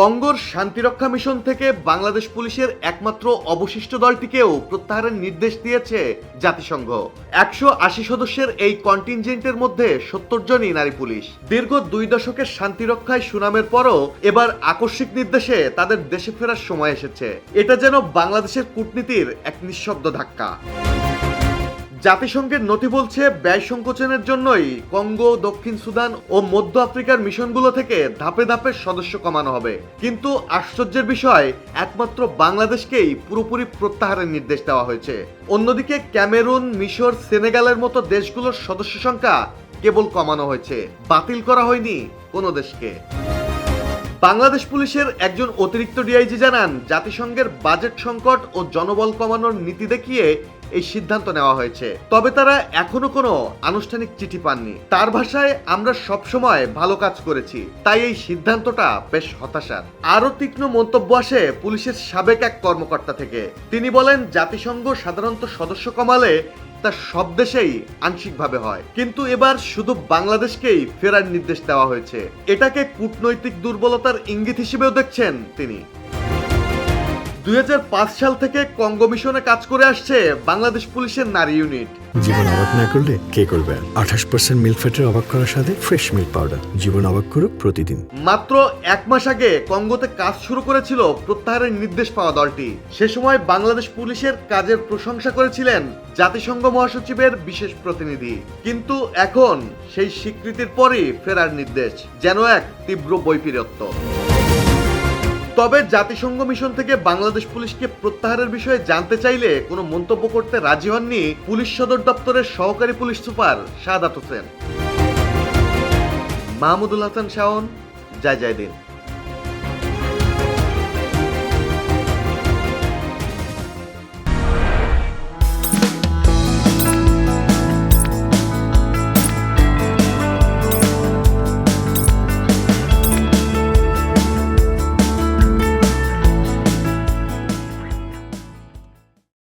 কঙ্গোর শান্তিরক্ষা mission থেকে বাংলাদেশ পুলিশের একমাত্র অবশিষ্ট দলটিকেও প্রত্যাহারের নির্দেশ দিয়েছে জাতিসংঘ। একশো আশি সদস্যের এই কন্টিনজেন্টের মধ্যে সত্তর জনই নারী পুলিশ। দীর্ঘ দুই দশকের শান্তিরক্ষায় সুনামের পরও এবার আকস্মিক নির্দেশে তাদের দেশে ফেরার সময় এসেছে। এটা যেন বাংলাদেশের কূটনীতির এক নিঃশব্দ ধাক্কা। জাতিসংঘের নথি বলছে, ব্যয় সংকোচনের জন্যই কঙ্গো, দক্ষিণ সুদান ও মধ্য আফ্রিকার মিশনগুলো থেকে ধাপে ধাপে সদস্য কমানো হবে। কিন্তু আশ্চর্যের বিষয়, একমাত্র বাংলাদেশকেই পুরোপুরি প্রত্যাহারের নির্দেশ দেওয়া হয়েছে। অন্যদিকে ক্যামেরুন, মিশর, সেনেগালের মতো দেশগুলোর সদস্য সংখ্যা কেবল কমানো হয়েছে। বাতিল করা হয়নি কোনো দেশকে। বাংলাদেশ পুলিশের একজন অতিরিক্ত ডিআইজি জানান, জাতিসংঘের বাজেট সংকট ও জনবল কমানোর নীতি দেখিয়ে এই সিদ্ধান্ত নেওয়া হয়েছে। তবে তারা এখনও কোনো আনুষ্ঠানিক চিঠি পাননি। তার ভাষায় আমরা সবসময় ভালো কাজ করেছি, তাই এই সিদ্ধান্তটা বেশ হতাশার। আরও তীক্ষ্ণ মন্তব্য আসে পুলিশের সাবেক এক কর্মকর্তা থেকে। তিনি বলেন, জাতিসংঘ সাধারণত সদস্য কমালে তা সব দেশেই আংশিকভাবে হয়। কিন্তু এবার শুধু বাংলাদেশকেই ফেরার নির্দেশ দেওয়া হয়েছে। এটাকে কূটনৈতিক দুর্বলতার ইঙ্গিত হিসেবেও দেখছেন তিনি। দুই হাজার পাঁচ সাল থেকে কঙ্গো মিশনে কাজ করে আসছে বাংলাদেশ পুলিশের নারী ইউনিট। জীবন অবাক না করলে কে করবে? আঠাশ পার্সেন্ট মিল্ক ফ্যাটের অবাক করার সাথে ফ্রেশ মিল্ক পাউডার জীবন অবাক করুক প্রতিদিন। মাত্র এক মাস আগে কঙ্গোতে কাজ শুরু করেছিল প্রত্যাহারের নির্দেশ পাওয়া দলটি। সে সময় বাংলাদেশ পুলিশের কাজের প্রশংসা করেছিলেন জাতিসংঘ মহাসচিবের বিশেষ প্রতিনিধি। কিন্তু এখন সেই স্বীকৃতির পরই ফেরার নির্দেশ যেন এক তীব্র বৈপরীত্য তবে জাতিসংঘ মিশন থেকে বাংলাদেশ পুলিশকে প্রত্যাহারের বিষয়ে জানতে চাইলে কোনো মন্তব্য করতে রাজি হননি পুলিশ সদর দপ্তরের সহকারী পুলিশ সুপার সাদাত হোসেন। মাহমুদুল হাসান শাওন, জয় জয় দিন